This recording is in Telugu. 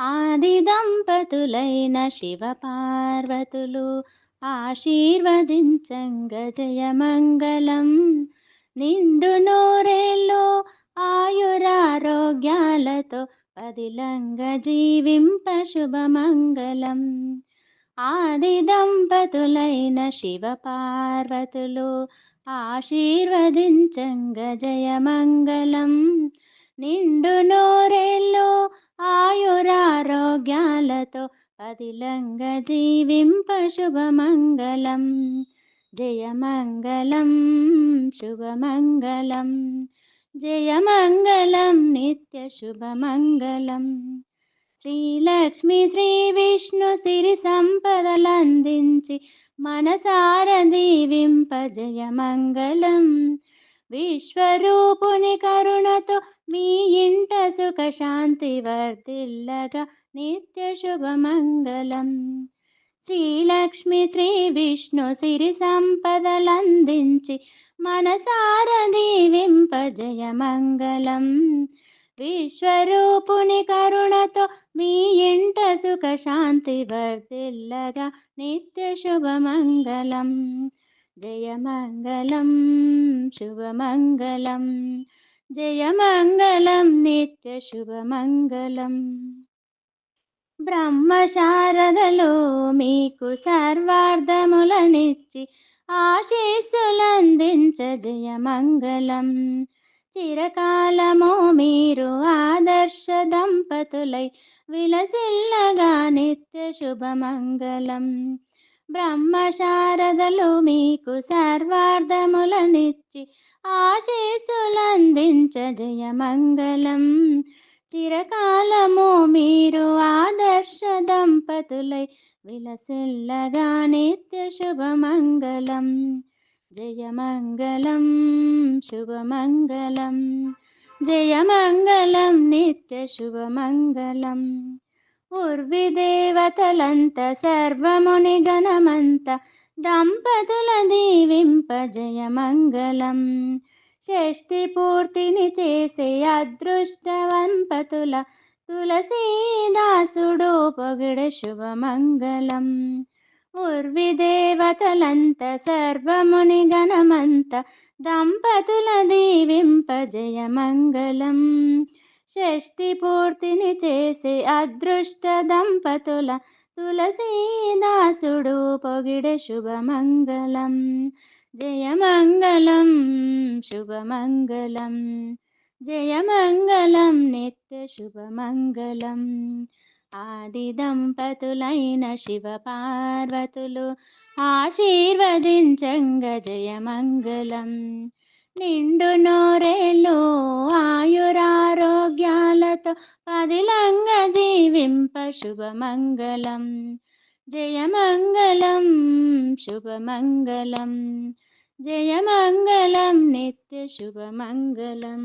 ఆది దంపతులైన శివ పార్వతులు ఆశీర్వదించంగ జయమంగళం. నిండు నూరేళ్ళు ఆయురారోగ్యాలతో పదిలంగ జీవింప శుభమంగళం. ఆది దంపతులైన శివ పార్వతులు ఆశీర్వదించంగ జయమంగళం. నిండు నూరేళ్ళు ఆయురారోగ్యాలతో పదిలంగ జీవింప శుభమంగళం. జయమంగళం శుభమంగళం. జయమంగళం నిత్య శుభమంగళం. శ్రీలక్ష్మి శ్రీ విష్ణు సిరి సంపదలందించి మనసార దీవింప జయమంగళం. విశ్వరూపుని కరుణతో మీ ఇంట సుఖ శాంతి నిత్య శుభమంగళం శ్రీలక్ష్మి శ్రీ విష్ణు సిరి సంపదలందించి మనసార దీవింప జయమంగళం విశ్వరూపుని కరుణతో మీ ఇంట సుఖ శాంతి వర్తిల్లగా నిత్య శుభమంగళం జయమంగళం శుభమంగళం. జయమంగళం నిత్య శుభమంగళం. బ్రహ్మ శారదలో మీకు సర్వార్థములనిచ్చి ఆశీస్సులందించ జయమంగళం. చిరకాలము మీరు ఆదర్శ దంపతులై విలసిల్లగా నిత్య శుభమంగళం. బ్రహ్మ శారదలు మీకు సర్వార్థములనిచ్చి ఆశీస్సులందించ జయమంగళం. చిరకాలము మీరు ఆదర్శ దంపతులై విలసిల్లగా నిత్య శుభమంగళం. జయమంగళం శుభమంగళం. జయమంగళం నిత్య శుభమంగళం. ఉర్విదేవతలంత సర్వముని గణమంత దంపతుల దీవింప జయమంగళం. షష్ఠి పూర్తిని చేసే అదృష్టవంపతుల తులసీదాసుడు పొగిడ శుభమంగళం. ఉర్విదేవతలంత సర్వముని గణమంత దంపతుల దీవింప జయమంగళం. షష్ఠి పూర్తిని చేసే అదృష్ట దంపతుల తులసీదాసుడు పొగిడ శుభమంగళం. జయమంగళం శుభమంగళం. జయమంగళం నిత్య శుభమంగళం. ఆది దంపతులైన శివ పార్వతులు ఆశీర్వదించంగ జయమంగళం. నిండు నోరేలో ఆయురారో పదిలంగ జీవింప శుభమంగళం జయమంగళం శుభమంగళం జయమంగళం నిత్య శుభమంగళం